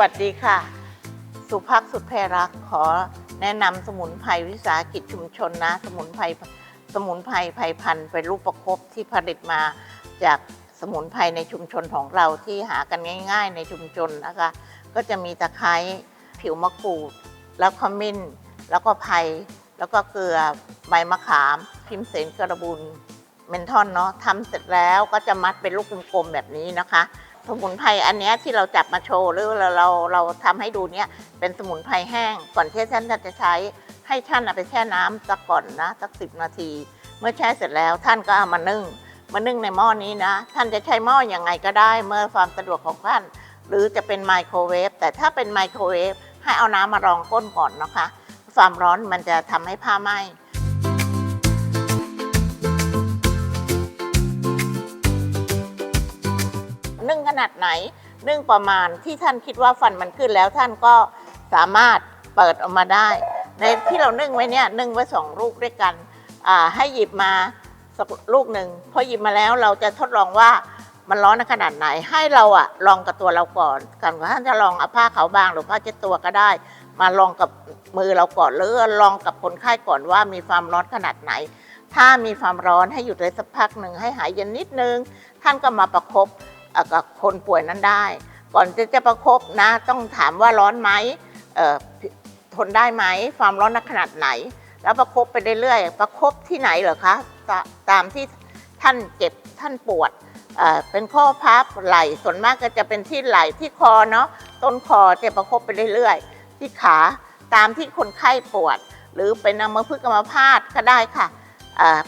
วัสดีค่ะ สุภักข์สุดแพรรักขอแนะนำสมุนไพรวิสาหกิจชุมชนนะ สมุนไพรสมุนไพรไพรพันธุ์เป็นรูปประคบที่ผลิตมาจากสมุนไพรในชุมชนของเราที่หากันง่าย ๆ ในชุมชนนะคะ ก็จะมีตะไคร้ผิวมะกรูด แล้วขมิ้น แล้วก็ไพรแล้วก็เกลือใบมะขาม พิมเสนกระบุนเมนทอนเนาะทำเสร็จแล้วก็จะมัดเป็นลูกกลมๆแบบนี้นะคะ สมุนไพรอันเนี้ยที่เราจับมาโชว์หรือเราเราเราทำให้ดูเนี่ยเป็นสมุนไพรแห้ง ก่อนที่ท่านจะใช้ให้ท่านเอาไปแช่น้ำสักก่อนนะสักสิบนาที เมื่อแช่เสร็จแล้วท่านก็เอามานึ่ง มานึ่งในหม้อนี้นะ ท่านจะใช้หม้ออยังไงก็ได้ เมื่อความสะดวกของท่าน หรือจะเป็นไมโครเวฟแต่ถ้าเป็นไมโครเวฟให้เอาน้ำมารองก้นก่อนนะคะ ความร้อนมันจะทำให้ผ้าไหม้ นึ่งขนาดไหน นึ่งประมาณที่ท่านคิดว่าฟันมันขึ้นแล้วท่านก็สามารถเปิดออกมาได้ ในที่เรานึ่งไว้เนี่ยนึ่งไว้สองลูกด้วยกันให้หยิบมาสักลูกหนึ่งพอหยิบมาแล้วเราจะทดลองว่ามันร้อนขนาดไหนให้เราอะลองกับตัวเราก่อนก่อนว่าท่านจะลองเอาผ้าขาวบางหรือผ้าเช็ดตัวก็ได้ มาลองกับมือเราก่อนหรือลองกับคนไข้ก่อนว่ามีความร้อนขนาดไหน ถ้ามีความร้อนให้หยุดเลยสักพักหนึ่งให้หายเย็นนิดนึง ท่านก็มาประคบ กับคนป่วยนั้นได้ ก่อนที่จะประคบนะ ต้องถามว่าร้อนไหมทนได้ไหมความร้อนขนาดไหน แล้วประคบไปเรื่อยๆประคบที่ไหนเหรอคะตาตามที่ท่านเจ็บท่านปวดเป็นข้อพับไหล่ส่วนมากก็จะเป็นที่ไหล่ที่คอเนาะต้นคอจะประคบไปเรื่อยๆ ที่ขาตามที่คนไข้ปวด หรือเป็นอัมพฤกษ์อัมพาตก็ได้ค่ะ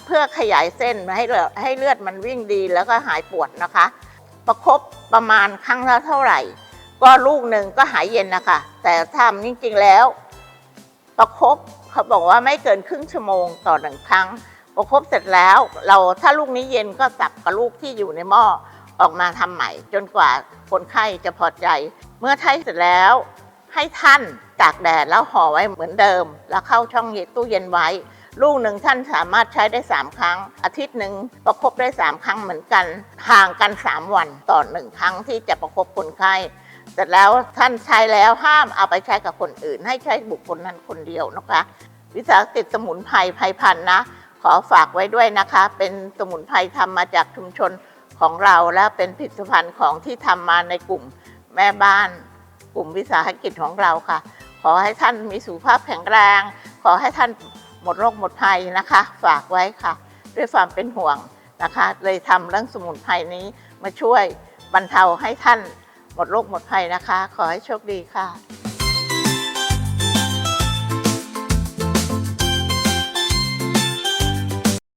เพื่อขยายเส้นให้เลือดให้เลือดมันวิ่งดีแล้วก็หายปวดนะคะ ประคบประมาณครั้งละเท่าไหร่ ก็ลูกหนึ่งก็หายเย็นนะคะ แต่ทำจริงๆแล้ว ประคบเขาบอกว่าไม่เกินครึ่งชั่วโมงต่อหนึ่งครั้ง ประคบเสร็จแล้ว เราถ้าลูกนี้เย็นก็สับกับลูกที่อยู่ในหม้อออกมาทำใหม่ จนกว่าคนไข้จะพอใจ เมื่อใช้เสร็จแล้วให้ท่านตากแดดแล้วห่อไว้เหมือนเดิม แล้วเข้าช่องเย็นตู้เย็นไว้ ลูกหนึ่งท่านสามารถใช้ได้ 3 ครั้ง อาทิตย์หนึ่งประคบได้ 3 ครั้งเหมือนกัน ห่างกัน 3 วันต่อหนึ่งครั้งที่จะประคบคนไข้เสร็จแล้วท่านใช้แล้วห้ามเอาไปใช้กับคนอื่น ให้ใช้บุคคลนั้นคนเดียวนะคะ วิสาหกิจสมุนไพรไพรพันธ์นะ ขอฝากไว้ด้วยนะคะ เป็นสมุนไพรทำมาจากชุมชนของเราและเป็นผลิตภัณฑ์ของที่ทำมาในกลุ่มแม่บ้าน กลุ่มวิสาหกิจของเราค่ะ ขอให้ท่านมีสุขภาพแข็งแรง ขอให้ท่าน หมดโรคหมดภัยนะคะ ฝากไว้ค่ะ ด้วยความเป็นห่วงนะคะ เลยทำเรื่องสมุนไพรนี้มาช่วยบรรเทาให้ท่านหมดโรคหมดภัยนะคะ ขอให้โชคดีค่ะ